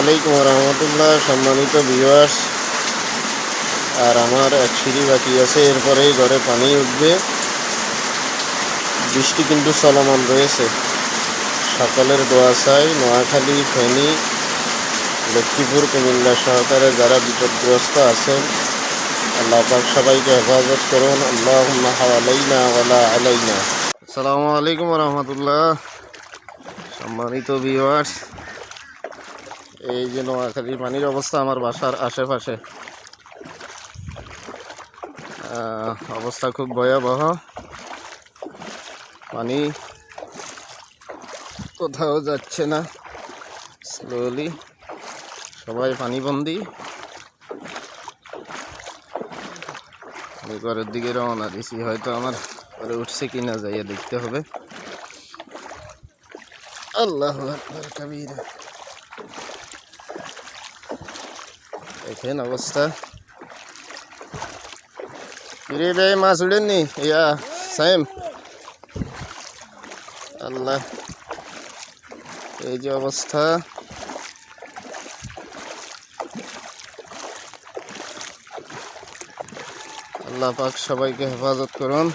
আলাইকুম রহমতুল্লাহ সম্মানিত ভিউয়ার্স আর আমার এক সিঁড়ি বাকি আছে, এরপরেই ঘরে পানি উঠবে। বৃষ্টি কিন্তু চলমান রয়েছে। সকালের দোয়া নোয়াখালী, ফেনী, লক্ষ্মীপুর, কুমিল্লা সহকারে যারা বিপদগ্রস্ত আছেন, আল্লাহ পাক সবাইকে হেফাজত করুন। আল্লাহ হাওয়ালাইনা ওয়ালা আলাইনা। আসসালামু আলাইকুম রহমতুল্লাহ সম্মানিত ভিউয়ার্স এই যে নোয়াখালীর পানির অবস্থা আমার বাসার আশেপাশে। অবস্থা খুব ভয়াবহ। পানি কোথাও যাচ্ছে না। স্লোলি সবাই পানিবন্দি। ঘরের দিকে রওনা দিছি, হয়তো আমার ঘরে উঠছে কি না যাইয়া দেখতে হবে। আল্লাহ কবির। দেখেন অবস্থা। কিরে ভাই মাছ উড়েননি? ইয়া সাইম আল্লাহ। এই যে অবস্থা। আল্লাহ পাক সবাইকে হেফাজত করুন।